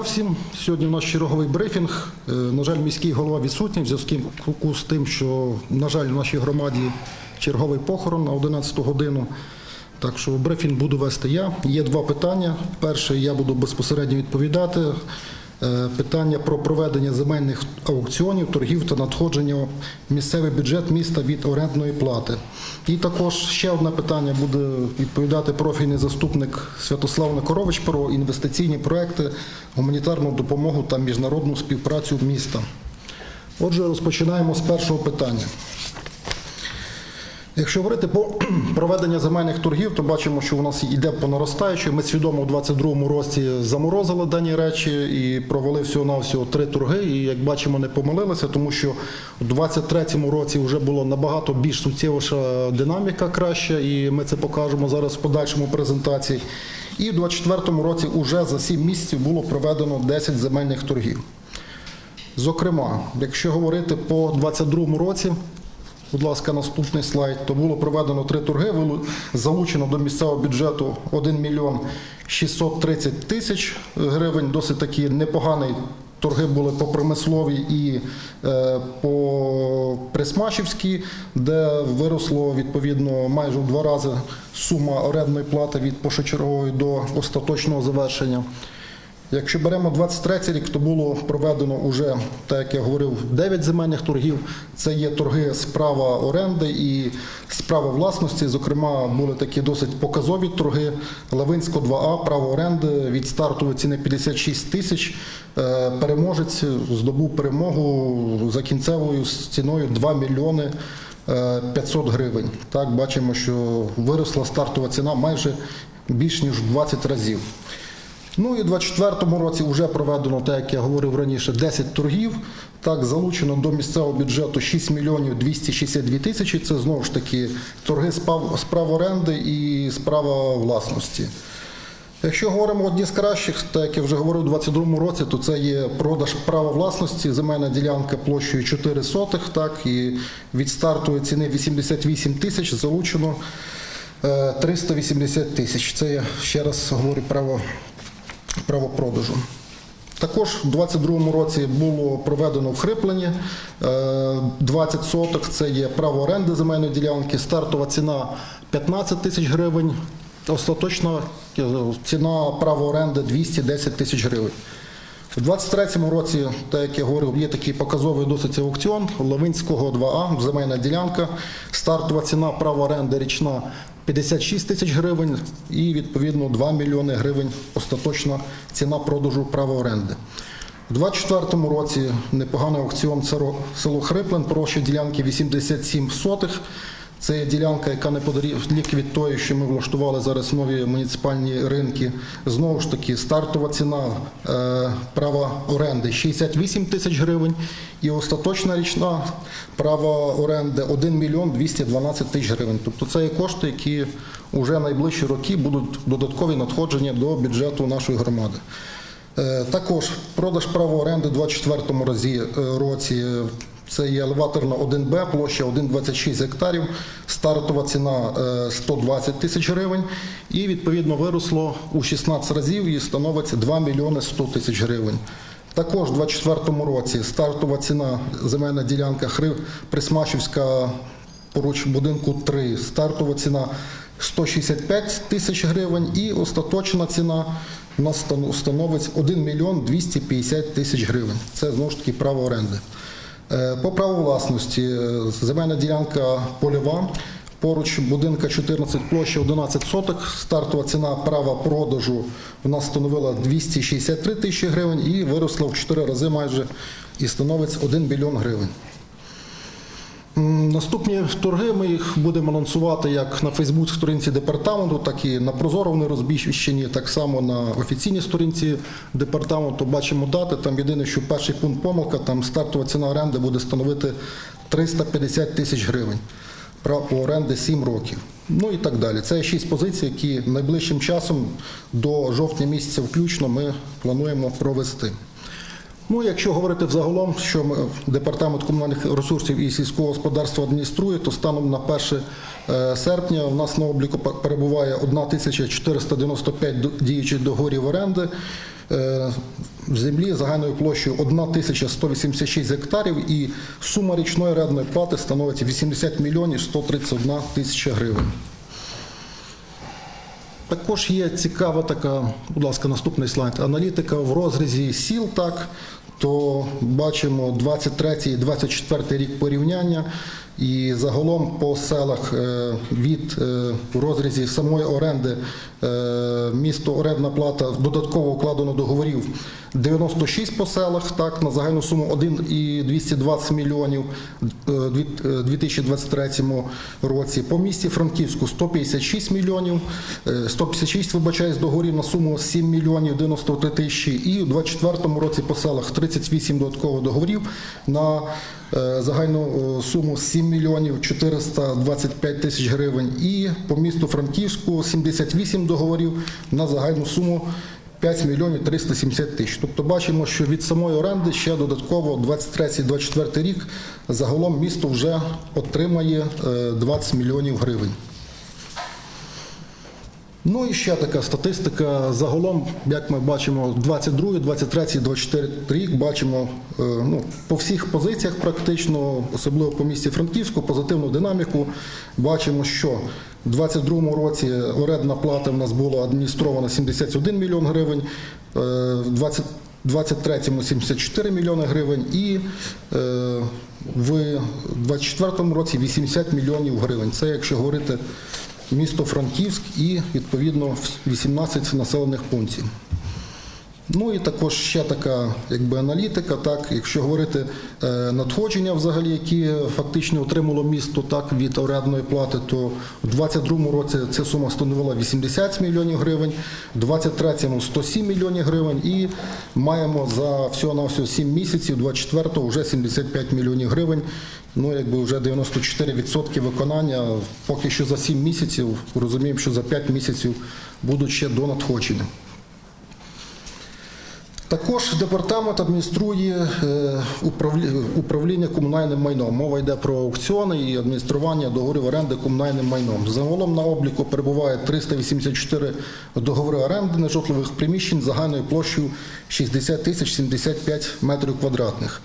всім. Сьогодні у нас черговий брифінг. Е, На жаль, міський голова відсутній в зв'язку з тим, що, на жаль, в нашій громаді черговий похорон на 11 годину. Так що брифінг буду вести я. Є два питання. Перше, я буду безпосередньо відповідати. Е, Питання про проведення земельних аукціонів, торгів та надходження в місцевий бюджет міста від орендної плати. І також ще одне питання буде відповідати профільний заступник Святослав Накорович про інвестиційні проекти, гуманітарну допомогу та міжнародну співпрацю міста. Отже, розпочинаємо з першого питання. Якщо говорити про проведення земельних торгів, то бачимо, що у нас йде по наростаючій. Ми свідомо у 22-му році заморозили дані речі і провели всього-навсього три торги. І як бачимо, не помилилися, тому що у 23-му році вже було набагато більш суттєвіша динаміка краща, і ми це покажемо зараз в подальшому презентації. І у 24-му році вже за 7 місяців було проведено 10 земельних торгів. Зокрема, якщо говорити по 22 році, будь ласка, наступний слайд, то було проведено три торги, залучено до місцевого бюджету 1 мільйон 630 тисяч гривень. Досить такі непогані торги були по промисловій і е, по Присмашівській, де виросло відповідно майже в два рази сума орендної плати від першочергової до остаточного завершення. Якщо беремо 23 рік, то було проведено уже, так як я говорив, 9 земельних торгів. Це є торги з права оренди і з права власності. Зокрема, були такі досить показові торги. Лавинсько 2А, право оренди від стартової ціни 56 тисяч. Е, Переможець здобув перемогу за кінцевою ціною 2 мільйони. е, 500 гривень. Так, бачимо, що виросла стартова ціна майже більш ніж в 20 разів. Ну і у 2024 році вже проведено, так як я говорив раніше, 10 торгів. Так, залучено до місцевого бюджету 6 мільйонів 262 тисячі. Це знову ж таки торги з прав- оренди і з права власності. Якщо говоримо одні з кращих, так як я вже говорив у 2022 році, то це є продаж права власності, земельна ділянка площею 4 сотих, так, і від стартової ціни 88 тисяч залучено е, 380 тисяч. Це я ще раз говорю право право продажу. Також у 2022 році було проведено вхриплення. Е, 20 соток це є право оренди земельної ділянки, стартова ціна 15 тисяч гривень, остаточна е, ціна права оренди 210 тисяч гривень. У 23-му році, так як я говорив, є такий показовий досить аукціон Лавинського 2А, земельна ділянка, стартова ціна права оренди річна 56 тисяч гривень і відповідно 2 мільйони гривень остаточна ціна продажу права оренди. У 24-му році непоганий аукціон село- Хриплен, площа ділянки 87 сотих. Це є ділянка, яка неподалік від тої, що ми влаштували зараз нові муніципальні ринки. Знову ж таки, стартова ціна е, права оренди 68 тисяч гривень і остаточна річна права оренди 1 мільйон 212 тисяч гривень. Тобто це є кошти, які вже найближчі роки будуть додаткові надходження до бюджету нашої громади. Е, Також продаж права оренди у 24 разі, е, році. Е, Це є елеваторна 1Б, площа 1,26 гектарів, стартова ціна е, 120 тисяч гривень і відповідно виросло у 16 разів і становить 2 мільйони 100 тисяч гривень. Також у 24 році стартова ціна земельна ділянка Хри- Присмашівська поруч будинку 3, стартова ціна 165 тисяч гривень і остаточна ціна у нас становить 1 мільйон 250 тисяч гривень. Це знову ж таки право оренди. Е, По праву власності е, земельна ділянка польова. Поруч будинка 14 площа 11 соток. Стартова ціна права продажу у нас становила 263 тисячі гривень і виросла в 4 рази майже і становить 1 мільйон гривень. Наступні торги ми їх будемо анонсувати як на Фейсбук сторінці департаменту, так і на Прозоро вони так само на офіційній сторінці департаменту. Бачимо дати. Там єдине, що перший пункт помилка, там стартова ціна оренди буде становити 350 тисяч гривень. Право оренди 7 років. Ну і так далі. Це шість позицій, які найближчим часом до жовтня місяця включно ми плануємо провести. Ну, якщо говорити взагалом, що ми, департамент комунальних ресурсів і сільського господарства адмініструє, то станом на 1 е, серпня у нас на обліку перебуває 1495 діючих договорів оренди. е, землі загальною площею 1186 гектарів і сума річної рентної плати становить 80 мільйонів 131 тисяча гривень. Також є цікава така, будь ласка, наступний слайд. Аналітика в розрізі сіл, так, то бачимо 23 і 24 рік порівняння. І загалом по селах е, від е, розрізі самої оренди е, місто орендна плата додатково укладено договорів 96 по селах, так, на загальну суму 1,220 мільйонів е, 2023 році. По місті Франківську 156 мільйонів, е, 156, вибачаюсь, договорів на суму 7 мільйонів 93 тисячі. І у 2024 році по селах 38 додаткових договорів на загальну е, суму 7 мільйонів 425 тисяч гривень. І по місту Франківську 78 договорів на загальну суму 5 мільйонів 370 тисяч. Тобто бачимо, що від самої оренди ще додатково 23-24 рік загалом місто вже отримає е, 20 мільйонів гривень. Ну і ще така статистика. Загалом, як ми бачимо, 22, 23, 24 рік бачимо е, ну, по всіх позиціях практично, особливо по місті Франківську, позитивну динаміку. Бачимо, що в 22 році орендна плата в нас була адміністрована 71 мільйон гривень, е, в 20 23-му 74 мільйони гривень і е, в 24-му році 80 мільйонів гривень. Це якщо говорити місто Франківськ і відповідно 18 населених пунктів. Ну і також ще така якби аналітика. Так, якщо говорити е, надходження, взагалі, які фактично отримало місто так від орендної плати, то у 2022 році ця сума становила 80 мільйонів гривень, у 2023 107 мільйонів гривень, і маємо за всього на всього 7 місяців, 24-го вже 75 мільйонів гривень. Ну, якби вже 94% виконання. Поки що за 7 місяців розуміємо, що за 5 місяців будуть ще до надходження. Також департамент адмініструє е, управління комунальним майном. Мова йде про аукціони і адміністрування договорів оренди комунальним майном. Загалом на обліку перебуває 384 договори оренди нежитлових приміщень загальною площею 60 тисяч 75 метрів квадратних.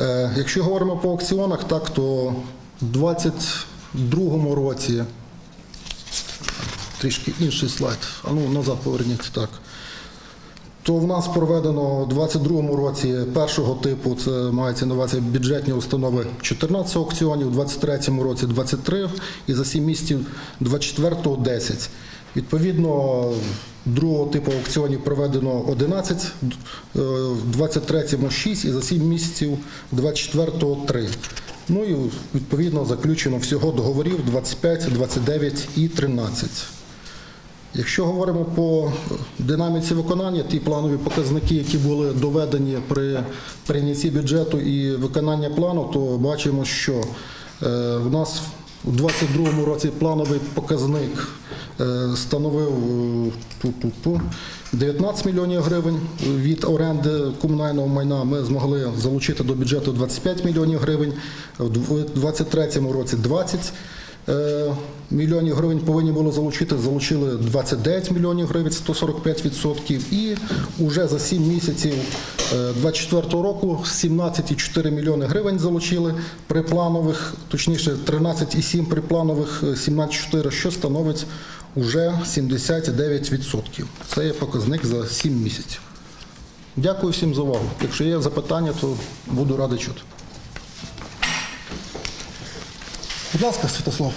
Е, Якщо говоримо по аукціонах, так то в 2022 році трішки інший слайд. А ну назад поверніть так то в нас проведено у 2022 році першого типу, це мається на увазі бюджетні установи 14 аукціонів, у 2023 році 23 і за 7 місяців 24 10. Відповідно, другого типу аукціонів проведено 11, е, в 23-му 6 і за 7 місяців 24-го 3. Ну і відповідно заключено всього договорів 25, 29 і 13. Якщо говоримо по динаміці виконання, ті планові показники, які були доведені при прийнятті бюджету і виконання плану, то бачимо, що е, у нас у 2022 році плановий показник е, становив е, 19 мільйонів гривень від оренди комунального майна. Ми змогли залучити до бюджету 25 мільйонів гривень, у 2023 році 20 Е, мільйонів гривень повинні були залучити, залучили 29 мільйонів гривень, 145%. І вже за 7 місяців 2024 року 17,4 мільйони гривень залучили при планових, точніше 13,7 при планових, е, 17,4, що становить уже 79%. Це є показник за 7 місяців. Дякую всім за увагу. Якщо є запитання, то буду радий чути. Будь ласка, Святослав.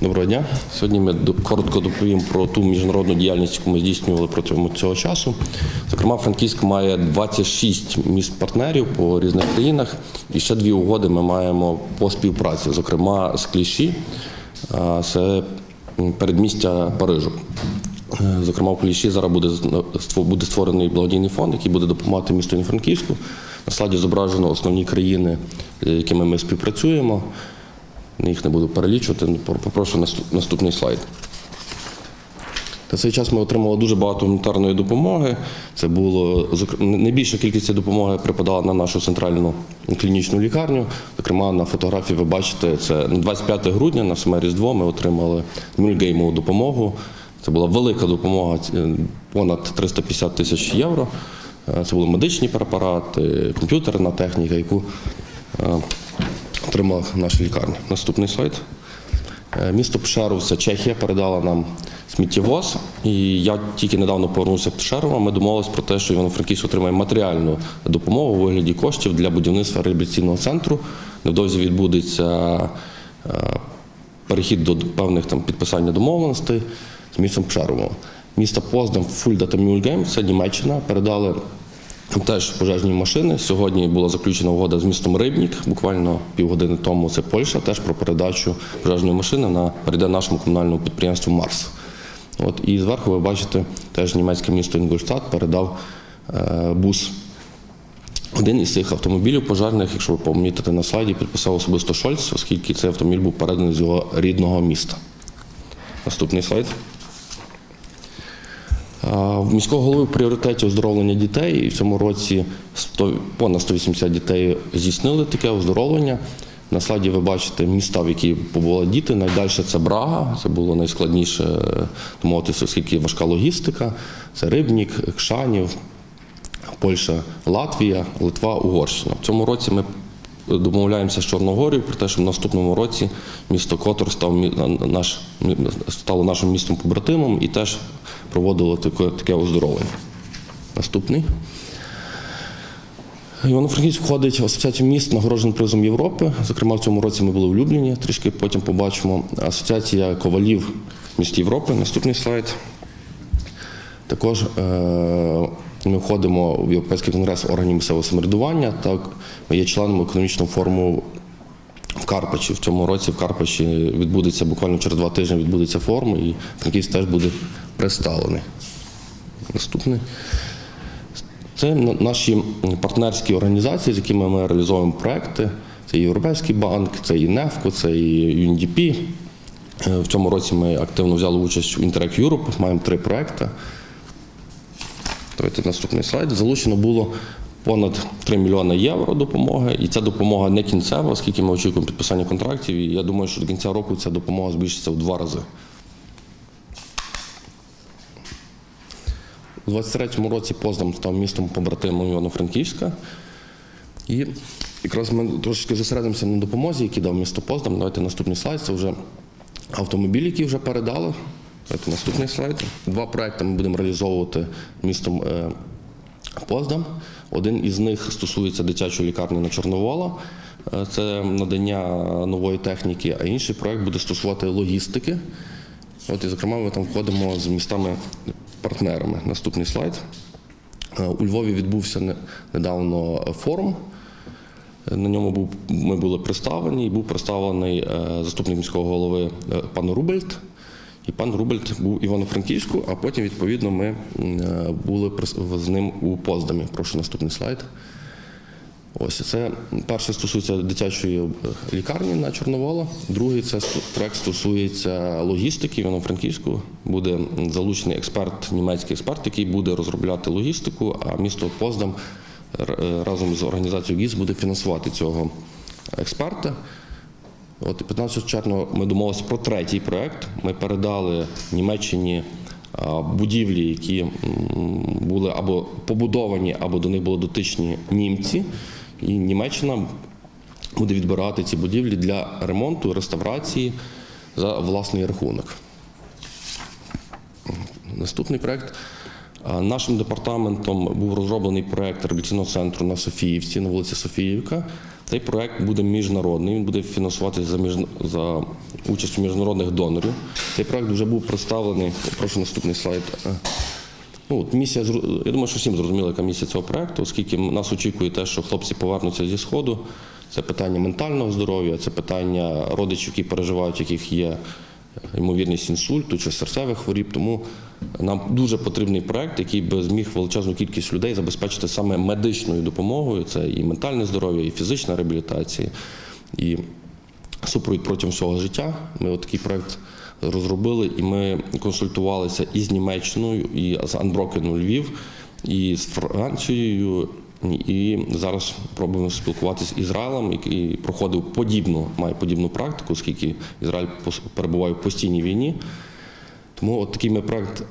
Доброго дня. Сьогодні ми коротко доповім про ту міжнародну діяльність, яку ми здійснювали протягом цього часу. Зокрема, Франківськ має 26 міст партнерів по різних країнах, і ще дві угоди ми маємо по співпраці, зокрема з Кліші, це передмістя Парижу. Е, Зокрема, в Кліші зараз буде буде створений благодійний фонд, який буде допомагати місту Франківську. На слайді зображено основні країни, з якими ми співпрацюємо. Їх не буду перелічувати. Попрошу наступ- наступний слайд. На цей час ми отримали дуже багато гуманітарної допомоги. Це було найбільша кількість допомоги припадала на нашу центральну клінічну лікарню. Зокрема, на фотографії ви бачите, це на 25 грудня на саме Різдво ми отримали мюльгеймову допомогу. Це була велика допомога, понад 350 тисяч євро. Е, Це були медичні препарати, комп'ютерна техніка, яку е, отримала наша лікарня. Наступний слайд. Е, Місто Пшеров, це Чехія, передала нам сміттєвоз. І я тільки недавно повернувся в Пшерова. Ми домовилися про те, що Івано-Франківськ отримає матеріальну допомогу у вигляді коштів для будівництва реабілітаційного центру. Невдовзі відбудеться е, перехід до певних там підписання домовленостей з містом Пшеровом. Місто Поздам, Фульда та Мюльгейм, це Німеччина, передали Теж пожежні машини. Сьогодні була заключена угода з містом Рибнік. Буквально півгодини тому це Польща теж про передачу пожежної машини на перейде нашому комунальному підприємству Марс. От і зверху ви бачите, теж німецьке місто Інгольштадт передав е, бус. Один із цих автомобілів пожежних, якщо ви помітите на слайді, підписав особисто Шольц, оскільки цей автомобіль був переданий з його рідного міста. Наступний слайд. В міського голови в пріоритеті оздоровлення дітей, і в цьому році 100, понад 180 дітей здійснили таке оздоровлення. На слайді ви бачите міста, в які побули діти. Найдальше це Брага, це було найскладніше домовитися, оскільки важка логістика. Це Рибнік, Кшанів, Польща, Латвія, Литва, Угорщина. В цьому році ми домовляємося з Чорногорією про те, що в наступному році місто Котор став наш, стало нашим містом побратимом і теж проводило таке, таке оздоровлення. Наступний. Івано-Франківськ входить в асоціацію міст, нагороджений призом Європи. Зокрема, в цьому році ми були улюблені, трішки потім побачимо. Асоціація ковалів міст Європи. Наступний слайд. Також е, ми входимо в Європейський конгрес органів місцевого самоврядування. Так, ми є членом економічного форуму в Карпачі. В цьому році в Карпачі відбудеться буквально через два тижні відбудеться форум, і Франківськ теж буде представлений. Наступний. Це наші партнерські організації, з якими ми реалізовуємо проекти. Це і Європейський банк, це і НЕФКО, це і UNDP. Е, В цьому році ми активно взяли участь у Interact Europe, маємо три проекти. Давайте наступний слайд. Залучено було понад 3 мільйони євро допомоги, і ця допомога не кінцева, оскільки ми очікуємо підписання контрактів. І я думаю, що до кінця року ця допомога збільшиться в два рази. У 23-му році Поздам став містом побратимом Івано-Франківська. І якраз ми трошки зосередимося на допомозі, які дав місто Поздам. Давайте наступний слайд. Це вже автомобілі, які вже передали. Давайте наступний слайд. Два проекти ми будемо реалізовувати містом е, Поздам. Один із них стосується дитячої лікарні на Чорновола. Е, Це надання нової техніки, а інший проект буде стосувати логістики. От, і, зокрема, ми там входимо з містами-партнерами. Наступний слайд. Е, У Львові відбувся недавно форум. На ньому був, ми були представлені, і був представлений е, заступник міського голови пан Рубельт. І пан Рубельт був Івано-Франківську, а потім, відповідно, ми е, були з ним у Поздамі. Прошу наступний слайд. Ось це перший стосується дитячої е, лікарні на Чорновола. Другий це проект стосується логістики Івано-Франківську. Буде залучений експерт, німецький експерт, який буде розробляти логістику, а місто Поздам е, разом з організацією ГІС буде фінансувати цього експерта. От 15 червня ми домовилися про третій проект. Ми передали Німеччині будівлі, які були або побудовані, або до них були дотичні німці. І Німеччина буде відбирати ці будівлі для ремонту, реставрації за власний рахунок. Наступний проект. Нашим департаментом був розроблений проект реабілітаційного центру на Софіївці, на вулиці Софіївка. Цей проект буде міжнародний, він буде фінансуватися за, між... за участю міжнародних донорів. Цей проект вже був представлений. Прошу наступний слайд. Е, Ну, от місія, я думаю, що всім зрозуміла, яка місія цього проекту, оскільки нас очікує те, що хлопці повернуться зі Сходу. Це питання ментального здоров'я, це питання родичів, які переживають, яких є ймовірність інсульту чи серцевих хворіб. Тому нам дуже потрібний проект, який би зміг величезну кількість людей забезпечити саме медичною допомогою. Це і ментальне здоров'я, і фізична реабілітація. І супровід протягом всього життя. Ми от такий проект розробили, і ми консультувалися і з Німеччиною, і з Анброкену Львів, і з Францією. І зараз пробуємо спілкуватися з Ізраїлем, який проходив подібну, має подібну практику, оскільки Ізраїль перебуває в постійній війні. Тому от такий ми проект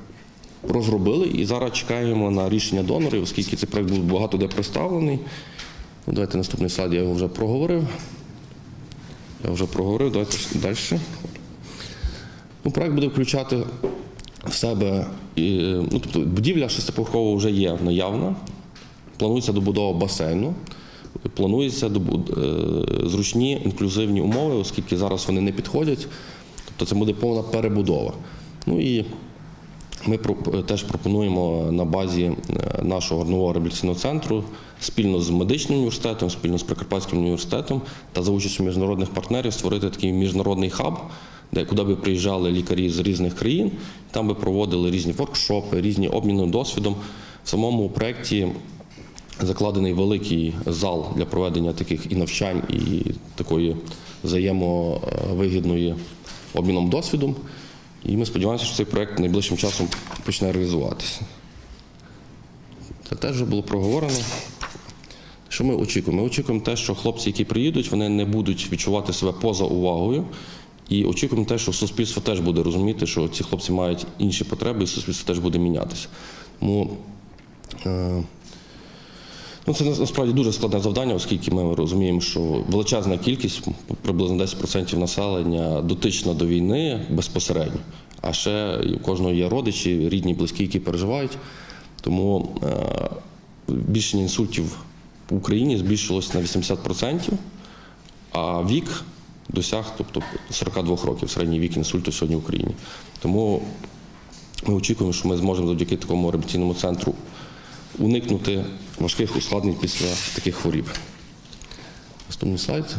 розробили і зараз чекаємо на рішення донорів, оскільки цей проект був багато де представлений. Ну, давайте наступний слайд, я його вже проговорив. Я вже проговорив, давайте далі. Ну, проект буде включати в себе, ну, тобто будівля шестиповерхова вже є наявна. Планується добудова басейну. Планується е, зручні інклюзивні умови, оскільки зараз вони не підходять. Тобто це буде повна перебудова. Ну і ми теж пропонуємо на базі е, нашого нового реабілітаційного центру спільно з медичним університетом, спільно з Прикарпатським університетом та за участю міжнародних партнерів створити такий міжнародний хаб, де куди би приїжджали лікарі з різних країн, там би проводили різні воркшопи, різні обміни досвідом. В самому проєкті закладений великий зал для проведення таких і навчань, і такої взаємовигідної обміном досвідом. І ми сподіваємося, що цей проект найближчим часом почне реалізуватися. Це теж вже було проговорено. Що ми очікуємо? Ми очікуємо те, що хлопці, які приїдуть, вони не будуть відчувати себе поза увагою. І очікуємо те, що суспільство теж буде розуміти, що ці хлопці мають інші потреби, і суспільство теж буде мінятися. Тому е, Ну, це насправді дуже складне завдання, оскільки ми розуміємо, що величезна кількість, приблизно 10% населення, дотична до війни безпосередньо. А ще у кожного є родичі, рідні, близькі, які переживають. Тому е, збільшення інсультів в Україні збільшилось на 80%, а вік досяг, тобто 42 років, середній вік інсульту сьогодні в Україні. Тому ми очікуємо, що ми зможемо завдяки такому реабілітаційному центру уникнути важких ускладнень після таких хворіб. Наступний слайд.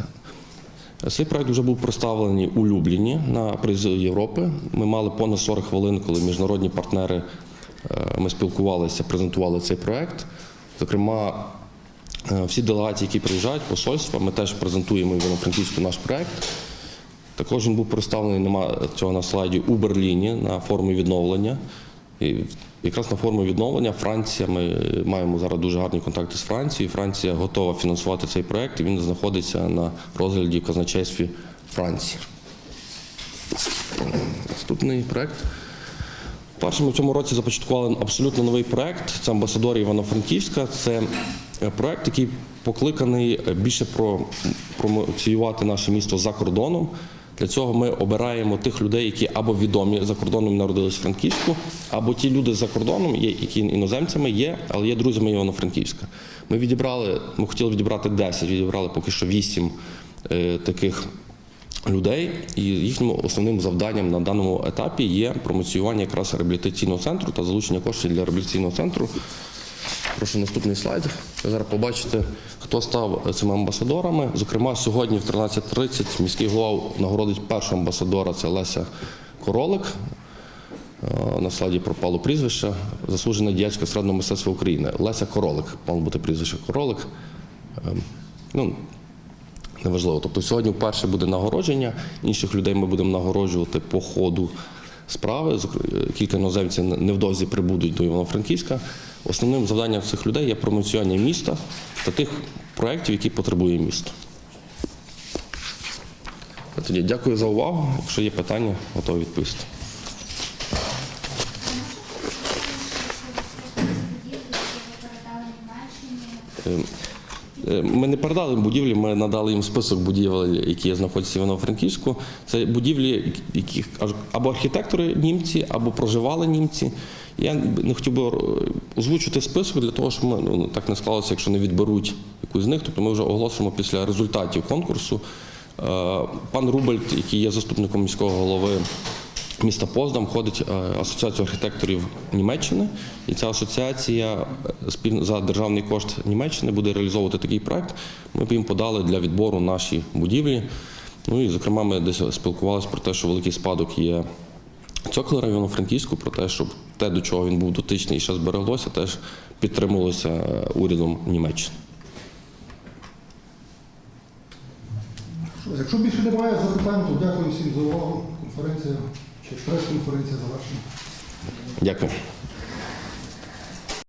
Цей проект вже був представлений у Любліні на призі Європи. Ми мали понад 40 хвилин, коли міжнародні партнери е, ми спілкувалися, презентували цей проект. Зокрема, е, всі делегації, які приїжджають, посольства, ми теж презентуємо Івано-Франківську наш проект. Також він був представлений, нема цього на слайді, у Берліні на форумі відновлення. І якраз на форумі відновлення Франція, ми маємо зараз дуже гарні контакти з Францією. Франція готова фінансувати цей проект, і він знаходиться на розгляді в казначействі Франції. Наступний проект. Перше, ми в цьому році започаткували абсолютно новий проект. Це амбасадори Івано-Франківська. Це е, проект, який покликаний е, більше промоціювати наше місто за кордоном. Для цього ми обираємо тих людей, які або відомі за кордоном народились в Франківську, або ті люди за кордоном, які іноземцями є, але є друзями Івано-Франківська. Ми відібрали, ми хотіли відібрати 10, відібрали поки що 8 е, таких людей, і їхнім основним завданням на даному етапі є промоціювання якраз реабілітаційного центру та залучення коштів для реабілітаційного центру. Прошу наступний слайд. Ви зараз побачите, хто став цими амбасадорами. Зокрема, сьогодні в 13.30 міський голова нагородить першого амбасадора це Леся Королик. Е, На слайді пропало прізвище. Заслужена діячка середнього мистецтва України. Леся Королик. Мало бути прізвище Королик. Ем, Ну, неважливо. Тобто сьогодні вперше буде нагородження. Інших людей ми будемо нагороджувати по ходу справи. Кілька іноземців невдовзі прибудуть до Івано-Франківська. Основним завданням цих людей є промоціювання міста та тих проєктів, які потребує місто. Тоді дякую за увагу. Якщо є питання, готовий відповісти. Е, Ми не передали будівлі, ми надали їм список будівель, які знаходяться в Івано-Франківську. Це будівлі, яких або архітектори німці, або проживали німці. Я не хотів би е, озвучити список для того, щоб ми ну, так не склалося, якщо не відберуть якусь з них. Тобто ми вже оголосимо після результатів конкурсу. Е, Пан Рубельт, який є заступником міського голови міста Поздам входить е, Асоціація архітекторів Німеччини, і ця асоціація за державний кошт Німеччини буде реалізовувати такий проект. Ми б їм подали для відбору наші будівлі. Ну і зокрема, ми десь спілкувалися про те, що великий спадок є Цьоклера району Франківську про те, щоб те, до чого він був дотичний і ще збереглося, теж підтримувалося е, урядом Німеччини. Якщо більше немає запитань, то дякую всім за увагу. Конференція чи прес-конференція завершена. Дякую.